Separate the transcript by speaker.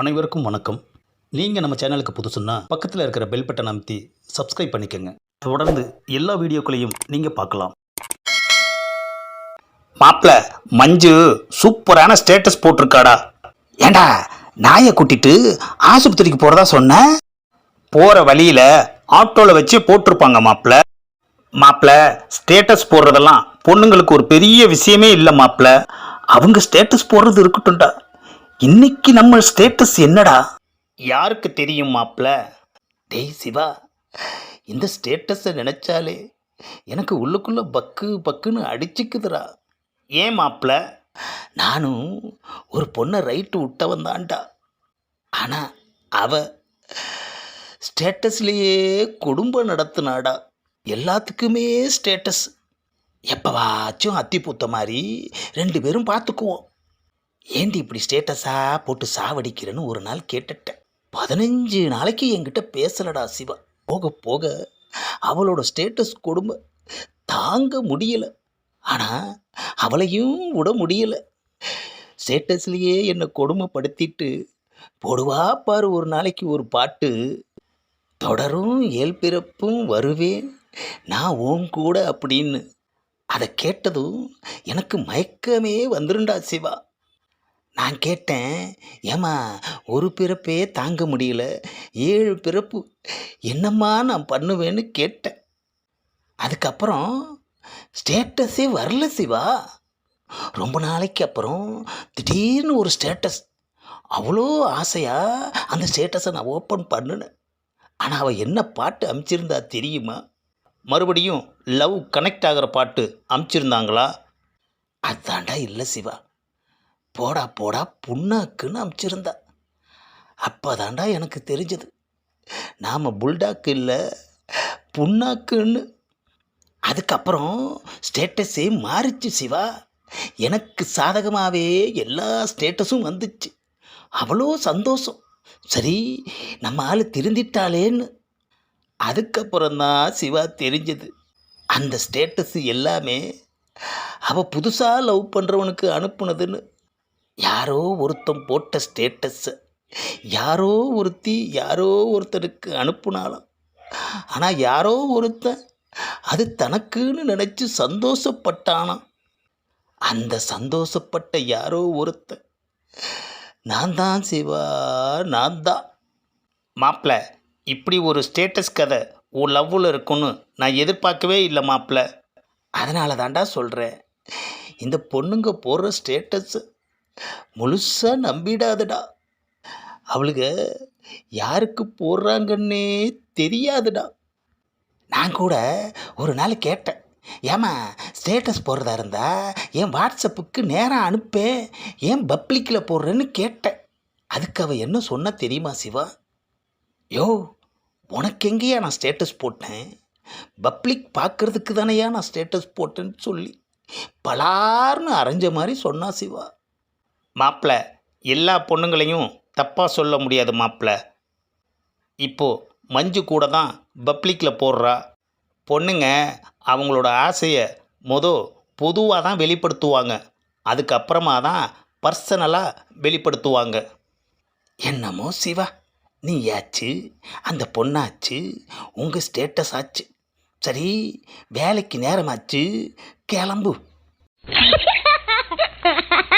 Speaker 1: அனைவருக்கும் வணக்கம். நீங்கள் நம்ம சேனலுக்கு புதுசுன்னா பக்கத்தில் இருக்கிற பெல் பட்டன் அமைத்தி சப்ஸ்கிரைப் பண்ணிக்கோங்க. தொடர்ந்து எல்லா வீடியோக்களையும் நீங்கள் பார்க்கலாம். மாப்பிள மஞ்சு சூப்பரான ஸ்டேட்டஸ் போட்டிருக்காடா. ஏண்டா நாயை கூட்டிட்டு ஆஸ்பத்திரிக்கு போகிறதா சொன்ன? போகிற வழியில் ஆட்டோவில் வச்சு போட்டிருப்பாங்க மாப்பிள மாப்பிள ஸ்டேட்டஸ் போடுறதெல்லாம் பொண்ணுங்களுக்கு ஒரு பெரிய விஷயமே இல்லை மாப்பிள அவங்க ஸ்டேட்டஸ் போடுறது இருக்கட்டும்டா. இன்னைக்கு நம்ம ஸ்டேட்டஸ் என்னடா? யாருக்கு தெரியும் மாப்பிள டேய் சிவா இந்த ஸ்டேட்டஸை நினைச்சாலே எனக்கு உள்ளுக்குள்ள பக்கு பக்குன்னு அடிச்சுக்குதுடா. ஏன் மாப்பிள நானும் ஒரு பொண்ணை ரைட்டு விட்டவன் தான்டா. ஆனால் அவ ஸ்டேட்டஸ்லேயே குடும்பம் நடத்துனாடா. எல்லாத்துக்குமே ஸ்டேட்டஸ் எப்போவாச்சும் அத்தி பூத்த மாதிரி ரெண்டு பேரும் பார்த்துக்குவோம் ஏண்டி இப்படி ஸ்டேட்டஸாக போட்டு சாவடிக்கிறேன்னு ஒரு நாள் கேட்டுட்டேன். பதினஞ்சு நாளைக்கு என்கிட்ட பேசலடா சிவா. போக போக அவளோட ஸ்டேட்டஸ் கொடுமை தாங்க முடியலை. ஆனால் அவளையும் விட முடியலை. ஸ்டேட்டஸ்லேயே என்னை கொடுமைப்படுத்திட்டு போடுவா பாரு ஒரு நாளைக்கு ஒரு பாட்டு. தொடரும் ஏல் பிறப்பும் வருவேன் நான் ஓம் கூட அப்படின்னு. அதை கேட்டதும் எனக்கு மயக்கமே வந்துருண்டா சிவா. நான் கேட்டேன் ஏம்மா ஒரு பிறப்பே தாங்க முடியல ஏழு பிறப்பு என்னம்மா நான் பண்ணுவேன்னு கேட்டேன். அதுக்கப்புறம் ஸ்டேட்டஸே வரல சிவா. ரொம்ப நாளைக்கு அப்புறம் திடீர்னு ஒரு ஸ்டேட்டஸ். அவ்வளோ ஆசையாக அந்த ஸ்டேட்டஸை நான் ஓப்பன் பண்ணினேன். ஆனால் அவள் என்ன பாட்டு அனுப்பிச்சிருந்தா தெரியுமா? மறுபடியும் லவ் கனெக்ட் ஆகிற பாட்டு அமுச்சிருந்தாங்களா? அதாண்டா இல்லை சிவா. போடா போடா புண்ணாக்குன்னு அமைச்சிருந்தா. அப்போ தாண்டா எனக்கு தெரிஞ்சது. நாம் புல்டாக்கு இல்லை புண்ணாக்குன்னு. அதுக்கப்புறம் ஸ்டேட்டஸே மாறிச்சு சிவா. எனக்கு சாதகமாகவே எல்லா ஸ்டேட்டஸும் வந்துச்சு. அவ்வளோ சந்தோஷம். சரி நம்ம ஆள் திருந்திட்டாளேன்னு. அதுக்கப்புறம்தான் சிவா தெரிஞ்சது. அந்த ஸ்டேட்டஸ் எல்லாமே அவள் புதுசாக லவ் பண்ணுறவனுக்கு அனுப்புனதுன்னு. யாரோ ஒருத்தன் போட்ட ஸ்டேட்டஸை யாரோ ஒருத்தி யாரோ ஒருத்தனுக்கு அனுப்புனாலும் ஆனால் யாரோ ஒருத்தன் அது தனக்குன்னு நினச்சி சந்தோஷப்பட்டானாம். அந்த சந்தோஷப்பட்ட யாரோ ஒருத்தன் நான் தான் சிவா நான் தான். மாப்பிள்ள இப்படி ஒரு ஸ்டேட்டஸ் கதை உன் லவ்வில் இருக்குன்னு நான் எதிர்பார்க்கவே இல்லை மாப்பிள்ள அதனால தான்டா சொல்கிறேன் இந்த பொண்ணுங்க போடுற ஸ்டேட்டஸு முழுசாக நம்பிடாதடா. அவளுக யாருக்கு போடுறாங்கன்னே தெரியாதுடா. நான் கூட ஒரு நாள் கேட்டேன் ஏம்மா ஸ்டேட்டஸ் போடுறதா இருந்தா என் வாட்ஸ்அப்புக்கு நேராக அனுப்பேன் ஏன் பப்ளிக்கில் போடுறேன்னு கேட்டேன். அதுக்கு அவள் என்ன சொன்னால் தெரியுமா சிவா? யோ உனக்கு எங்கேயா நான் ஸ்டேட்டஸ் போட்டேன்? பப்ளிக் பார்க்கறதுக்கு தானேயா நான் ஸ்டேட்டஸ் போட்டேன்னு சொல்லி. பலார்னு அரைஞ்ச மாதிரி சொன்னா சிவா. மாப்பிள்ள எல்லா பொண்ணுங்களையும் தப்பாக சொல்ல முடியாது மாப்பிள்ள இப்போது மஞ்சு கூட தான் பப்ளிக்கில் போடுறா. பொண்ணுங்க அவங்களோட ஆசையை மொதல் பொதுவாக தான் வெளிப்படுத்துவாங்க. அதுக்கப்புறமா தான் பர்சனலாக வெளிப்படுத்துவாங்க. என்னமோ சிவா நீ ஆச்சு அந்த பொண்ணாச்சு? உங்கள் ஸ்டேட்டஸ் ஆச்சு? சரி வேலைக்கு நேரமாச்சு? கிளம்பு.
Speaker 2: ha ha ha ha